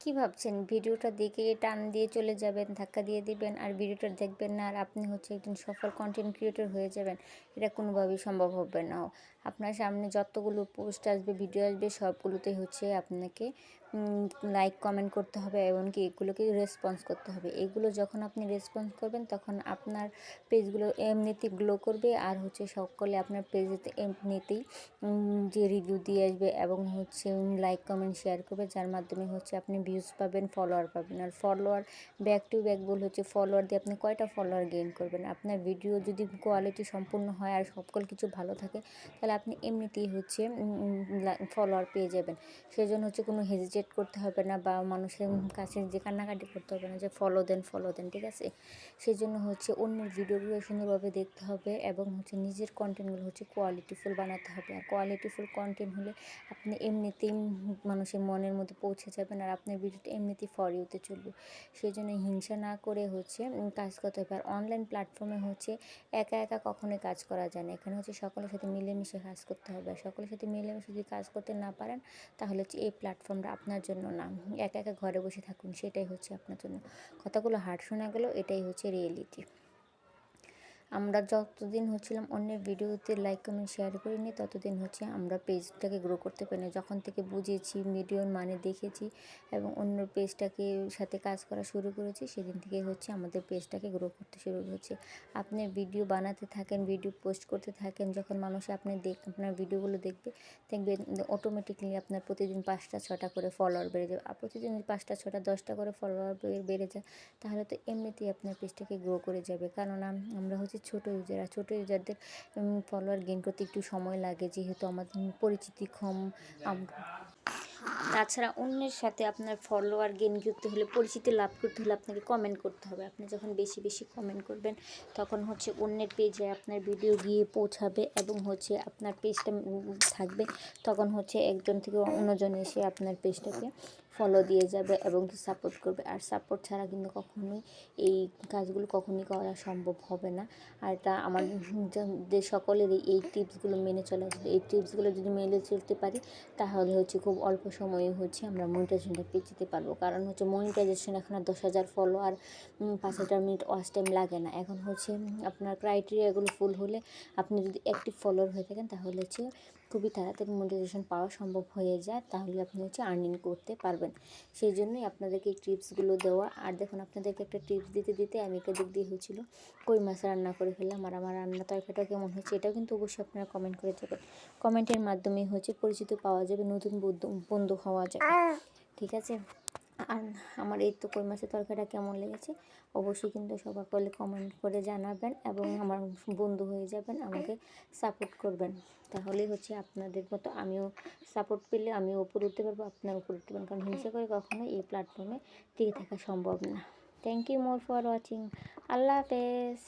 কি ভাবছেন? ভিডিওটা দেখে টান দিয়ে চলে যাবেন, ধাক্কা দিয়ে দিবেন, আর ভিডিওটা দেখবেন না, আর আপনি হচ্ছে একজন সফল কন্টেন্ট ক্রিয়েটর হয়ে যাবেন। এটা কোনোভাবেই সম্ভব হবে না। আপনার সামনে যতগুলো পোস্ট আসবে ভিডিও আসবে, সবগুলোতেই হচ্ছে আপনাকে লাইক কমেন্ট করতে হবে, এমনকি এগুলোকে রেসপন্স করতে হবে। এগুলো যখন আপনি রেসপন্স করবেন, তখন আপনার পেজগুলো এমনিতেই গ্লো করবে, আর হচ্ছে সকলে আপনার পেজেতে এমনিতেই যে রিভিউ দিয়ে আসবে এবং হচ্ছে লাইক কমেন্ট শেয়ার করবে, যার মাধ্যমে হচ্ছে আপনি ভিউজ পাবেন ফলোয়ার পাবেন। আর ফলোয়ার ব্যাক টু ব্যাক বল হচ্ছে ফলোয়ার দিয়ে আপনি কয়টা ফলোয়ার গেইন করবেন? আপনার ভিডিও যদি কোয়ালিটি সম্পূর্ণ হয় আর সকল কিছু ভালো থাকে, তাহলে আপনি এমনিতেই হচ্ছে ফলোয়ার পেয়ে যাবেন। সেই জন্য হচ্ছে কোনো হেজিটেট করতে হবে না বা মানুষের কাছে যে কান্নাকাটি করতে হবে না যে ফলো দেন ফলো দেন, ঠিক আছে? সেই জন্য হচ্ছে অন্যের ভিডিওগুলো সুন্দরভাবে দেখতে হবে এবং হচ্ছে নিজের কন্টেন্টগুলো হচ্ছে কোয়ালিটিফুল বানাতে হবে। আর কোয়ালিটিফুল কন্টেন্ট হলে আপনি এমনিতেই মানুষের মনের মধ্যে পৌঁছে যাবেন আর আপনার ভিডিওটা এমনিতেই ফর ইউতে চলবে। সেই জন্য হিংসা না করে হচ্ছে কাজ করতে হবে। আর অনলাইন প্ল্যাটফর্মে হচ্ছে একা একা কখনোই কাজ করা যায় না। এখানে হচ্ছে সকলের সাথে মিলেমিশে কাজ করতে হবে। আর সকলের সাথে মিলেমিশে যদি কাজ করতে না পারেন, তাহলে হচ্ছে এই প্ল্যাটফর্মটা আপনার জন্য না। একা একা ঘরে বসে থাকুন, সেটাই হচ্ছে আপনার জন্য। কথাগুলো হার্ড শোনা গেল, এটাই হচ্ছে রিয়েলিটি আমরা যতদিন হচ্ছিলাম অন্যের ভিডিওতে লাইক কমেন্ট শেয়ার করিনি, ততদিন হচ্ছে আমরা পেজটাকে গ্রো করতে পারি না যখন থেকে বুঝেছি ভিডিওর মানে দেখেছি এবং অন্য পেজটাকে সাথে কাজ করা শুরু করেছি, সেদিন থেকে হচ্ছে আমাদের পেজটাকে গ্রো করতে শুরু করেছে আপনি ভিডিও বানাতে থাকেন ভিডিও পোস্ট করতে থাকেন, যখন মানুষ আপনি দেখ, আপনার ভিডিওগুলো দেখবে দেখবে অটোমেটিকলি আপনার প্রতিদিন পাঁচটা, ছটা করে ফলোয়ার বেড়ে যাবে। আর প্রতিদিন পাঁচটা, ছটা, দশটা করে ফলোয়ার বেড়ে যায়, তাহলে তো এমনিতেই আপনার পেজটাকে গ্রো করে যাবে। কারণ আমরা হচ্ছে ছোটো ইউজার আর ছোটো ইউজারদের ফলোয়ার গেইন করতে একটু সময় লাগে, যেহেতু আমাদের পরিচিতি কম। তাছাড়া অন্যের সাথে আপনার ফলোয়ার গেইন করতে হলে, পরিচিতি লাভ করতে হলে আপনাকে কমেন্ট করতে হবে। আপনি যখন বেশি বেশি কমেন্ট করবেন, তখন হচ্ছে অন্যের পেজে আপনার ভিডিও গিয়ে পৌঁছাবে এবং হচ্ছে আপনার পেজটা থাকবে। তখন হচ্ছে একজন থেকে অন্যজন এসে আপনার পেজটাকে ফলো দিয়ে যাবে এবং সাপোর্ট করবে। আর সাপোর্ট ছাড়া কিন্তু কখনোই এই কাজগুলো কখনোই করা সম্ভব হবে না। আর এটা আমাদের সকলেরই এই টিপসগুলো মেনে চলা উচিত। এই টিপসগুলো যদি মেনে চলতে পারি, তাহলে হচ্ছে খুব অল্প সময়ে হচ্ছে আমরা মনিটাইজেশনটা পেয়ে যেতে পারব। কারণ হচ্ছে মনিটাইজেশন এখন আর দশ হাজার ফলো আর পাঁচ হাজার মিনিট ওয়াচ টাইম লাগে না। এখন হচ্ছে আপনার ক্রাইটেরিয়াগুলো ফুল হলে আপনি যদি অ্যাক্টিভ ফলোয়ার হয়ে থাকেন তাহলে হচ্ছে খুবই তাড়াতাড়ি মোটিভেশন পাওয়া সম্ভব হয়ে যায়। তাহলে আপনি হচ্ছে আর্নিং করতে পারবেন। সেই জন্যই আপনাদেরকে এই টিপসগুলো দেওয়া। আর দেখুন, আপনাদেরকে একটা টিপস দিতে দিতে আমি একটা দিক দিয়ে হয়েছিল কই মাছ রান্না করে ফেললাম আর আমার রান্না তরকারিটা কেমন হচ্ছে এটাও কিন্তু অবশ্যই আপনারা কমেন্ট করে যাবেন। কমেন্টের মাধ্যমে হচ্ছে পরিচিত পাওয়া যাবে নতুন বন্ধু হওয়া যাবে। ঠিক আছে? আর আমার এই তো কই মাছের তরকারিটা কেমন লেগেছে অবশ্যই কিন্তু সবাই করলে কমেন্ট করে জানাবেন এবং আমার বন্ধু হয়ে যাবেন আমাকে সাপোর্ট করবেন। তাহলেই হচ্ছে আপনাদের মতো আমিও সাপোর্ট পেলে আমিও উপরে উঠতে পারব আপনার উপরে উঠতে পারবেন কারণ হিংসা করে কখনো এই প্ল্যাটফর্মে টিকে থাকা সম্ভব না। Thank you more for watching আল্লাহ হাফেজ।